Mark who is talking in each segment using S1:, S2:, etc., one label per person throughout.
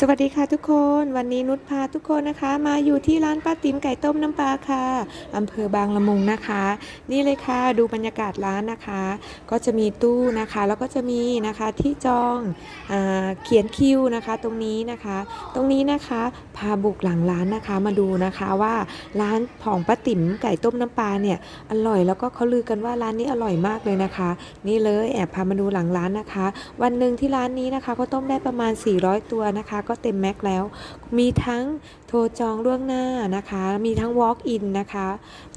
S1: สวัสดีค่ะทุกคนวันนี้นุชพาทุกคนนะคะ มาอยู่ที่ร้านป้าติ๋มไก่ต้มน้ำปลาค่ะอำเภอบางละมุงนะคะ นี่เลยค่ะดูบรรยากาศร้านนะคะ ก็จะมีตู้นะคะ แล้วก็จะมีนะคะที่จองอเขียนคิวนะคะตรงนี้นะคะ ตรงนี้นะคะพาบุกหลังร้านนะคะมาดูนะคะว่าร้านของป้าติ๋มไก่ต้มน้ำปลาเนี่ยอร่อยแล้วก็เขาลือกันว่าร้านนี้อร่อยมากเลยนะคะ นี่เลยแอบพามาดูหลังร้านนะคะ วันหนึ่งที่ร้านนี้นะคะก็ต้มได้ประมาณ 400 ตัวนะคะก็เต็มแม็กแล้ว มีทั้งโทรจองล่วงหน้านะคะ มีทั้ง walk in นะคะ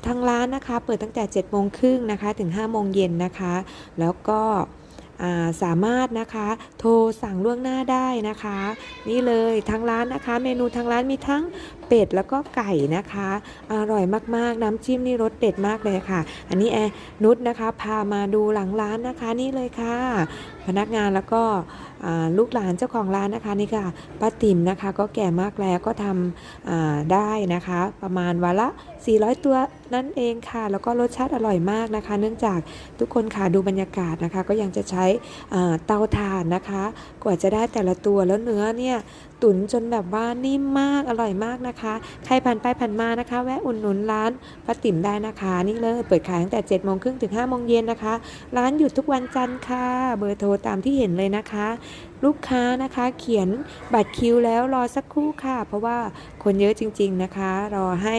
S1: ทางร้านนะคะ เปิดตั้งแต่7โมงครึ่งนะคะ ถึง5โมงเย็นนะคะ แล้วก็ สามารถนะคะโทรสั่งล่วงหน้าได้นะคะ นี่เลยทางร้านนะคะ เมนูทางร้านมีทั้งเป็ดแล้วก็ไก่นะคะ อร่อยมากๆ น้ำจิ้มนี่รสเด็ดมากเลยค่ะ อันนี้แอร์นุชนะคะ พามาดูหลังร้านนะคะนี่เลยค่ะ พนักงานแล้วก็ลูกหลานเจ้าของร้านนะคะนี่ค่ะป้าติ๋มนะคะ ก็แก่มากแล้วก็ทำได้นะคะ ประมาณวันละ 400 ตัวนั่นเองค่ะ แล้วก็รสชาติอร่อยมากนะคะ เนื่องจากทุกคนค่ะดูบรรยากาศนะคะ ก็ยังจะใช้เตาถ่านนะคะ กว่าจะได้แต่ละตัวแล้วเนื้อเนี่ยตุ๋นจนแบบว่านิ่มมากอร่อยมากนะคะ ใครผ่านไปผ่านมานะคะ แวะอุ่นหนุนร้านป้าติ๋มได้นะคะ นี่เลยเปิดขายตั้งแต่7โมงครึ่งถึง5โมงเย็นนะคะ ร้านหยุดทุกวันจันทร์ค่ะ เบอร์โทรตามที่เห็นเลยนะคะ ลูกค้านะคะ เขียนบัตรคิวแล้วรอสักครู่ค่ะ เพราะว่าคนเยอะจริง ๆนะคะ รอให้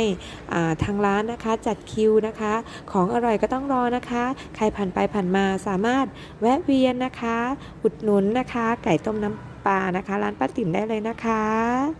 S1: ทางร้านนะคะจัดคิวนะคะ ของอร่อยก็ต้องรอนะคะ ใครผ่านไปผ่านมาสามารถแวะเวียนนะคะ อุดหนุนนะคะ ไก่ต้มน้ำปลานะคะ ร้านป้าติ๋มได้เลยนะคะ